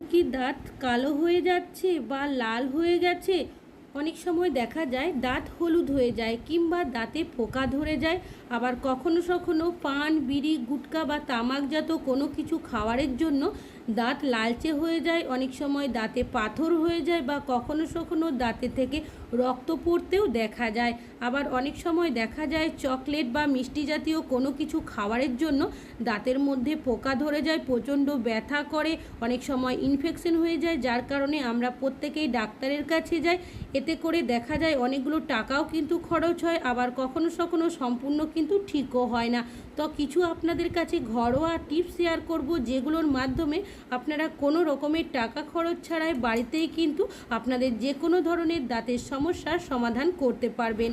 কি দাঁত কালো হয়ে যাচ্ছে বা লাল হয়ে গেছে? অনেক সময় দেখা যায় দাঁত হলুদ হয়ে যায় কিংবা দাঁতে পোকা ধরে যায়। আবার কখনো কখনো পান, বিড়ি, গুটকা বা তামাকজাত কোনো কিছু খাওয়ারের জন্য দাঁত লালচে হয়ে যায়। অনেক সময় দাঁতে পাথর হয়ে যায় বা কখনো কখনো দাঁতে থেকে রক্ত পড়তেও দেখা যায়। আবার অনেক সময় দেখা যায় চকলেট বা মিষ্টি জাতীয় কোনো কিছু খাওয়ারের জন্য দাঁতের মধ্যে পোকা ধরে যায়, প্রচণ্ড ব্যথা করে, অনেক সময় ইনফেকশন হয়ে যায়, যার কারণে আমরা প্রত্যেকেই ডাক্তারের কাছে যাই। এতে করে দেখা যায় অনেকগুলো টাকাও কিন্তু খরচ হয়, আবার কখনো কখনো সম্পূর্ণ কিন্তু ঠিকও হয় না। তো কিছু আপনাদের কাছে ঘরোয়া টিপস শেয়ার করব, যেগুলোর মাধ্যমে আপনারা কোনো রকমের টাকা খরচ ছাড়াই বাড়িতেই কিন্তু আপনাদের যে কোনো ধরনের দাঁতের সমস্যার সমাধান করতে পারবেন।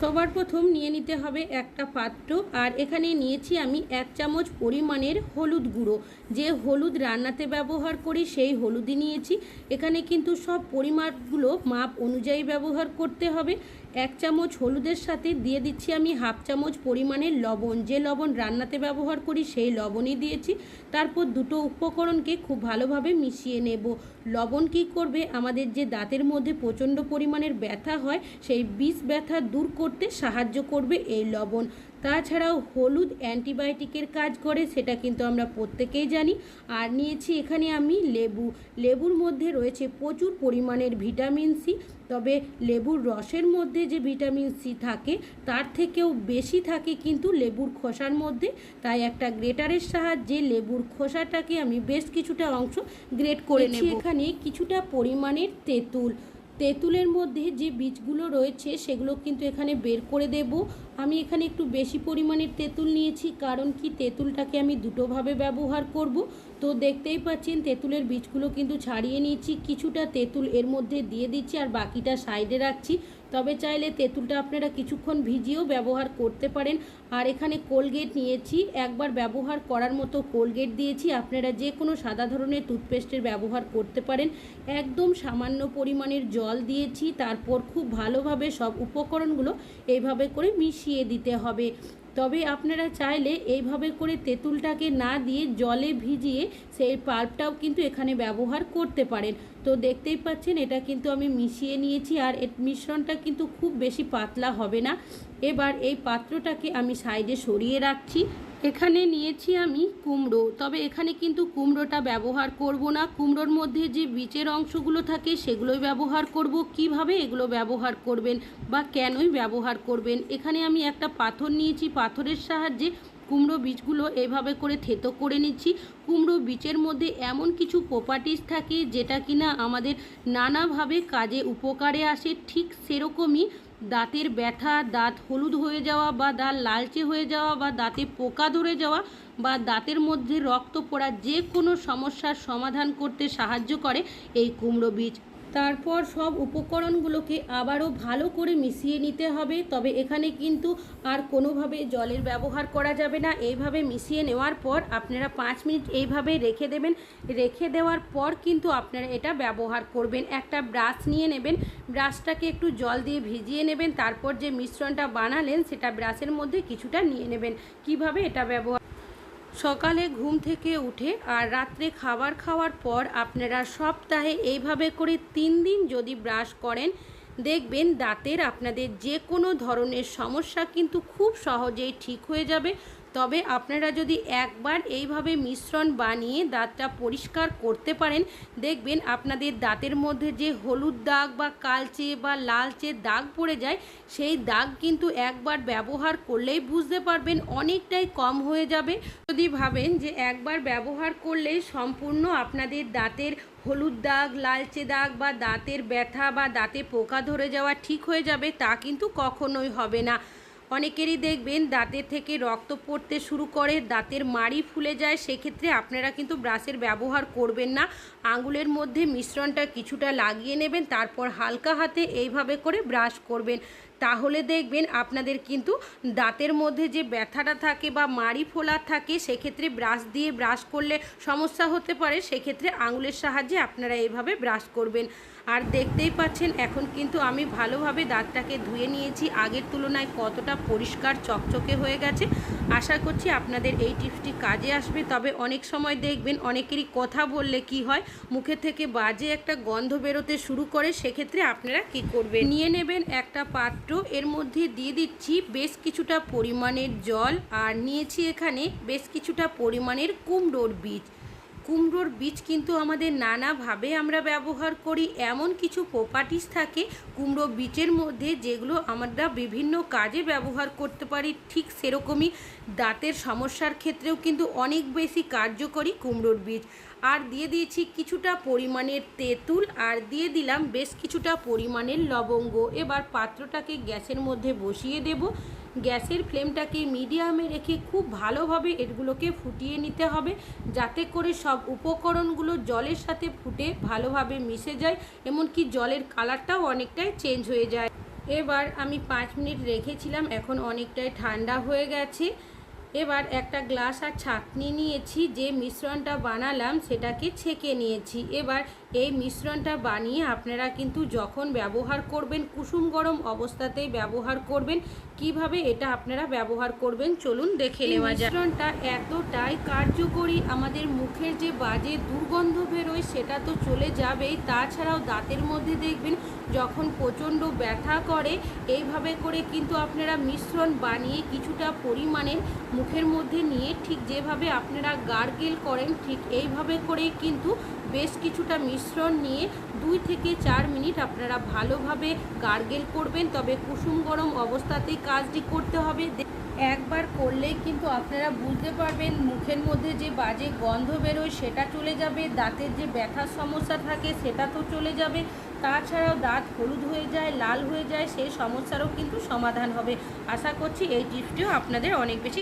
সবার প্রথম নিয়ে নিতে হবে একটা পাত্র, আর এখানে নিয়েছি আমি এক চামচ পরিমাণের হলুদ গুঁড়ো। যে হলুদ রান্নাতে ব্যবহার করি, সেই হলুদই নিয়েছি। এখানে কিন্তু সব পরিমাপগুলো মাপ অনুযায়ী ব্যবহার করতে হবে। এক চামচ হলুদের সাথে দিয়ে দিচ্ছি আমি হাফ চামচ পরিমাণের লবণ। যে লবণ রান্নাতে ব্যবহার করি, সেই লবণই দিয়েছি। তারপর দুটো উপকরণকে খুব ভালোভাবে মিশিয়ে নেব। লবণ কী করবে? আমাদের যে দাঁতের মধ্যে প্রচণ্ড পরিমাণের ব্যথা হয়, সেই বিষ ব্যথা দূর করতে সাহায্য করবে এই লবণ। তাছাড়াও হলুদ অ্যান্টিবায়োটিকের কাজ করে সেটা কিন্তু আমরা প্রত্যেকেই জানি। আর নিয়েছি এখানে আমি লেবু। লেবুর মধ্যে রয়েছে প্রচুর পরিমাণের ভিটামিন সি তবে লেবুর রসের মধ্যে যে ভিটামিন সি থাকে তার থেকেও বেশি থাকে কিন্তু লেবুর খোসার মধ্যে। তাই একটা গ্রেটারের সাহায্যে লেবুর খোসাটাকে আমি বেশ কিছুটা অংশ গ্রেট করে নেব। এখানে কিছুটা পরিমাণের তেঁতুল। তেঁতুলের মধ্যে যে বীজগুলো রয়েছে সেগুলো কিন্তু এখানে বের করে দেব। আমি এখানে একটু বেশি পরিমাণের তেঁতুল নিয়েছি, কারণ কি তেঁতুলটাকে আমি দুটোভাবে ব্যবহার করব। তো দেখতেই পাচ্ছেন, তেঁতুলের বীজগুলো কিন্তু ছাড়িয়ে নিয়েছি, কিছুটা তেঁতুল এর মধ্যে দিয়ে দিচ্ছি আর বাকিটা সাইডে রাখছি। তবে চাইলে তেঁতুলটা আপনারা কিছুক্ষণ ভিজিয়েও ব্যবহার করতে পারেন। আর এখানে কোলগেট নিয়েছি। একবার ব্যবহার করার মতো কোলগেট দিয়েছি। আপনারা যে কোনো সাদা ধরনের টুথপেস্টের ব্যবহার করতে পারেন। একদম সামান্য পরিমাণের জল দিয়েছি। তারপর খুব ভালোভাবে সব উপকরণগুলো এইভাবে করে মিশিয়ে দিতে হবে। তবে আপনারা চাইলে এইভাবে করে তেঁতুলটাকে না দিয়ে জলে ভিজিয়ে সেই পাল্পটাও কিন্তু এখানে ব্যবহার করতে পারেন। তো দেখতেই পাচ্ছেন, এটা কিন্তু আমি মিশিয়ে নিয়েছি আর এর মিশ্রণটা কিন্তু খুব বেশি পাতলা হবে না। এবার এই পাত্রটাকে আমি সাইডে সরিয়ে রাখছি। এখানে নিয়েছি আমি কুমড়ো। তবে এখানে কিন্তু কুমড়োটা ব্যবহার করব না। কুমড়োর মধ্যে যে বীজের অংশগুলো থাকে সেগুলোই ব্যবহার করব। কীভাবে এগুলো ব্যবহার করবেন বা কেনই ব্যবহার করবেন? এখানে আমি একটা পাথর নিয়েছি। পাথরের সাহায্যে কুমড়ো বীজগুলো এভাবে করে থেতো করে নিচ্ছি। কুমড়ো বীজের মধ্যে এমন কিছু প্রপার্টিস থাকে যেটা কিনা আমাদের নানাভাবে কাজে উপকারে আসে। ঠিক সেরকমই দাঁতের ব্যথা, দাঁত হলুদ হয়ে যাওয়া বা দাঁত লালচে হয়ে যাওয়া বা দাঁতে পোকা ধরে যাওয়া বা দাঁতের মধ্যে রক্ত পড়া যে কোনো সমস্যার সমাধান করতে সাহায্য করে এই কুমড়ো বীজ। তারপর সব উপকরণগুলোকে আবারও ভালো করে মিশিয়ে নিতে হবে। তবে এখানে কিন্তু আর কোনোভাবে জলের ব্যবহার করা যাবে না। এইভাবে মিশিয়ে নেওয়ার পর আপনারা পাঁচ মিনিট এইভাবে রেখে দেবেন। রেখে দেওয়ার পর কিন্তু আপনারা এটা ব্যবহার করবেন। একটা ব্রাশ নিয়ে নেবেন। ব্রাশটাকে একটু জল দিয়ে ভিজিয়ে নেবেন। তারপর যে মিশ্রণটা বানালেন, সেটা ব্রাশের মধ্যে কিছুটা নিয়ে নেবেন। কীভাবে এটা ব্যবহার সকালে ঘুম থেকে উঠে আর রাত্রে খাবার খাওয়ার পর আপনারা সপ্তাহে এইভাবে করে তিন দিন যদি ব্রাশ করেন, দেখবেন দাঁতের আপনাদের যে কোনো ধরনের সমস্যা কিন্তু খুব সহজেই ঠিক হয়ে যাবে। তবে আপনারা যদি একবার এইভাবে মিশ্রণ বানিয়ে দাঁতটা পরিষ্কার করতে পারেন, দেখবেন আপনাদের দাঁতের মধ্যে যে হলুদ দাগ বা কালচে বা লালচে দাগ পড়ে যায়, সেই দাগ কিন্তু একবার ব্যবহার করলেই বুঝতে পারবেন অনেকটাই কম হয়ে যাবে। যদি ভাবেন যে একবার ব্যবহার করলেই সম্পূর্ণ আপনাদের দাঁতের হলুদ দাগ, লালচে দাগ বা দাঁতের ব্যথা বা দাঁতে পোকা ধরে যাওয়া ঠিক হয়ে যাবে, তা কিন্তু কখনোই হবে না। অনেকেরই দেখবেন দাঁতের থেকে রক্ত পড়তে শুরু করে, দাঁতের মাড়ি ফুলে যায়। সেক্ষেত্রে আপনারা কিন্তু ব্রাশের ব্যবহার করবেন না। আঙুলের মধ্যে মিশ্রণটা কিছুটা লাগিয়ে নেবেন, তারপর হালকা হাতে এইভাবে করে ব্রাশ করবেন। তাহলে দেখবেন আপনাদের কিন্তু দাঁতের মধ্যে যে ব্যথাটা থাকে বা মাড়ি ফোলা থাকে, সেক্ষেত্রে ব্রাশ দিয়ে ব্রাশ করলে সমস্যা হতে পারে। সেক্ষেত্রে আঙুলের সাহায্যে আপনারা এভাবে ব্রাশ করবেন। আর দেখতেই পাচ্ছেন, এখন কিন্তু আমি ভালোভাবে দাঁতটাকে ধুয়ে নিয়েছি। আগের তুলনায় কতটা পরিষ্কার, চকচকে হয়ে গেছে। আশা করছি আপনাদের এই টিপসটি কাজে আসবে। তবে অনেক সময় দেখবেন অনেকেরই কথা বললে কি হয়, মুখে থেকে বাজে একটা গন্ধ বেরোতে শুরু করে, সেক্ষেত্রে আপনারা কি করবেন? নিয়ে নেবেন একটা পাত্র, এর মধ্যে দিয়ে দিচ্ছি বেশ কিছুটা পরিমাণের জল, আর নিয়েছি এখানে বেশ কিছুটা পরিমাণের কুমড়োর বীজ। কুমড়োর বীজ কিন্তু আমাদের নানাভাবে আমরা ব্যবহার করি। এমন কিছু প্রপার্টিস থাকে কুমড়ো বীজের মধ্যে যেগুলো আমরা বিভিন্ন কাজে ব্যবহার করতে পারি। ঠিক সেরকমই দাঁতের সমস্যার ক্ষেত্রেও কিন্তু অনেক বেশি কার্যকরী কুমড়োর বীজ। আর দিয়ে দিয়েছি কিছুটা পরিমাণের তেঁতুল আর দিয়ে দিলাম বেশ কিছুটা পরিমাণের লবঙ্গ। এবার পাত্রটাকে গ্যাসের মধ্যে বসিয়ে দেব। গ্যাসের ফ্লেমটাকে মিডিয়ামে রেখে খুব ভালোভাবে এগুলোকে ফুটিয়ে নিতে হবে যাতে করে সব উপকরণগুলো জলের সাথে ফুটে ভালোভাবে মিশে যায়, এমনকি জলের কালারটাও অনেকটাই চেঞ্জ হয়ে যায়। এবার আমি পাঁচ মিনিট রেখেছিলাম, এখন অনেকটাই ঠান্ডা হয়ে গেছে। এবার একটা গ্লাস আর ছাঁকনি নিয়েছি যে মিশ্রণটা বানালাম সেটাকে ছেঁকে নিয়েছি। এবার এই মিশ্রণটা বানিয়ে আপনারা কিন্তু যখন ব্যবহার করবেন, কুসুম গরম অবস্থাতেই ব্যবহার করবেন, কীভাবে এটা আপনারা ব্যবহার করবেন চলুন দেখে নেওয়া যায় মিশ্রণটা এতটাই কার্যকরী, আমাদের মুখের যে বাজে দুর্গন্ধ বেরোয় সেটা তো চলে যাবেই। তাছাড়াও দাঁতের মধ্যে দেখবেন যখন প্রচণ্ড ব্যথা করে, এইভাবে করে কিন্তু আপনারা মিশ্রণ বানিয়ে কিছুটা পরিমাণে মুখের মধ্যে নিয়ে ঠিক যেভাবে আপনারা গার্গেল করেন, ঠিক এইভাবে করেই কিন্তু বেশ কিছুটা মিশ্রণ নিয়ে দুই থেকে চার মিনিট আপনারা ভালোভাবে গার্গেল করবেন, তবে কুসুম গরম অবস্থাতেই কাজটি করতে হবে। একবার করলেই কিন্তু আপনারা বুঝতে পারবেন মুখের মধ্যে যে বাজে গন্ধ বেরোয় সেটা চলে যাবে, দাঁতের যে ব্যথার সমস্যা থাকে সেটা তো চলে যাবে। তাছাড়াও দাঁত হলুদ হয়ে যায়, লাল হয়ে যায়, সেই সমস্যারও কিন্তু সমাধান হবে। আশা করছি এই টিপসটিও আপনাদের অনেক বেশি